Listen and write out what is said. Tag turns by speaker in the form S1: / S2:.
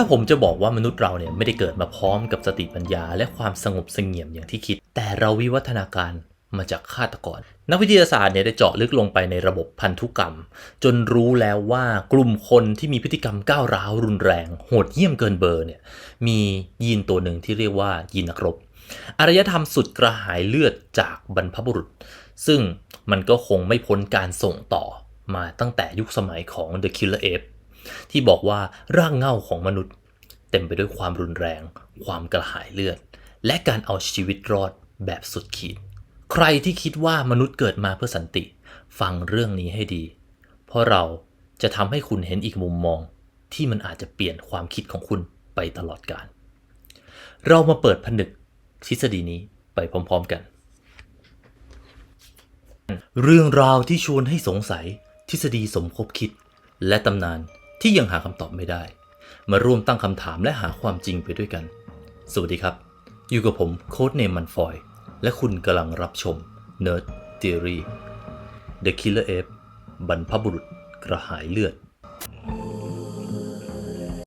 S1: ถ้าผมจะบอกว่ามนุษย์เราเนี่ยไม่ได้เกิดมาพร้อมกับสติปัญญา และความสงบเสงี่ยมอย่างที่คิด แต่เราวิวัฒนาการมาจากฆาตกร นักวิทยาศาสตร์เนี่ยได้เจาะลึกลงไปในระบบพันธุกรรม จนรู้แล้วว่ากลุ่มคนที่มีพฤติกรรมก้าวร้าวรุนแรง โหดเหี้ยมเกินเบอร์เนี่ยมียีนตัวหนึ่งที่เรียกว่ายีนนักรบ อารยธรรมสุดกระหายเลือดจากบรรพบุรุษ ซึ่งมันก็คงไม่พ้นการส่งต่อมาตั้งแต่ยุคสมัยของ The Killer Ape ที่บอกว่าร่างเงาของมนุษย์ เต็มไปด้วยความรุนแรง ความกระหายเลือด และการเอาชีวิตรอดแบบสุดขีด ใครที่คิดว่ามนุษย์เกิดมาเพื่อสันติ ฟังเรื่องนี้ให้ดี เพราะเราจะทำให้คุณเห็นอีกมุมมอง ที่มันอาจจะเปลี่ยนความคิดของคุณไปตลอดกาลเรามาเปิดผนึกทฤษฎีนี้ไปพร้อมๆกัน เรื่องราวที่ชวนให้สงสัยทฤษฎีสมคบคิด และตำนาน ที่ยังหาคำตอบไม่ได้ มาร่วมตั้งคำถามและหาความจริงไปด้วยกัน สวัสดีครับ อยู่กับผมโค้ดเนมมันฟอย และคุณกำลังรับชม Nerd Theory The Killer Ape บรรพบุรุษกระหายเลือด